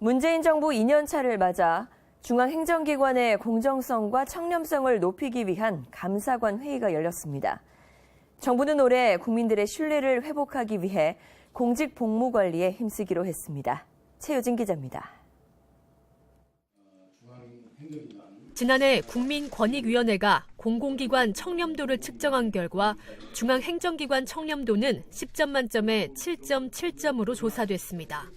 문재인 정부 2년차를 맞아 중앙행정기관의 공정성과 청렴성을 높이기 위한 감사관 회의가 열렸습니다. 정부는 올해 국민들의 신뢰를 회복하기 위해 공직 복무 관리에 힘쓰기로 했습니다. 최유진 기자입니다. 지난해 국민권익위원회가 공공기관 청렴도를 측정한 결과 중앙행정기관 청렴도는 10점 만점에 7.7점으로 조사됐습니다.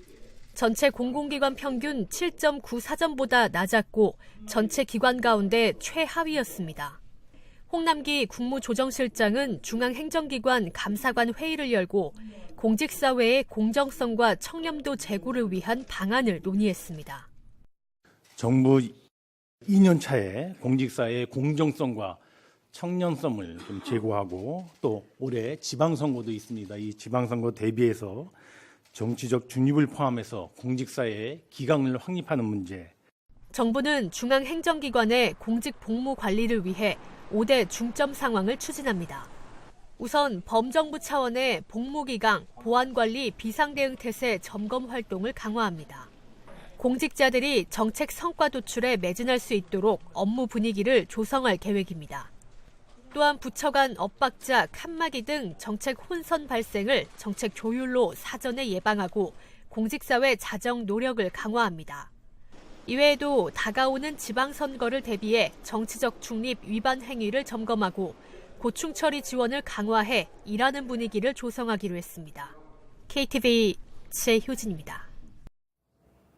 전체 공공기관 평균 7.94점보다 낮았고 전체 기관 가운데 최하위였습니다. 홍남기 국무조정실장은 중앙행정기관 감사관 회의를 열고 공직사회의 공정성과 청렴도 제고를 위한 방안을 논의했습니다. 정부 2년 차에 공직사의 공정성과 청년성을 좀 제고하고 또 올해 지방선거도 있습니다. 이 지방선거 대비해서 정치적 중립을 포함해서 공직사의 기강을 확립하는 문제, 정부는 중앙행정기관의 공직 복무 관리를 위해 5대 중점 상황을 추진합니다. 우선 범정부 차원의 복무기강, 보안관리, 비상대응태세 점검 활동을 강화합니다. 공직자들이 정책 성과 도출에 매진할 수 있도록 업무 분위기를 조성할 계획입니다. 또한 부처 간 엇박자, 칸막이 등 정책 혼선 발생을 정책 조율로 사전에 예방하고 공직사회 자정 노력을 강화합니다. 이외에도 다가오는 지방선거를 대비해 정치적 중립 위반 행위를 점검하고 고충 처리 지원을 강화해 일하는 분위기를 조성하기로 했습니다. KTV 최효진입니다.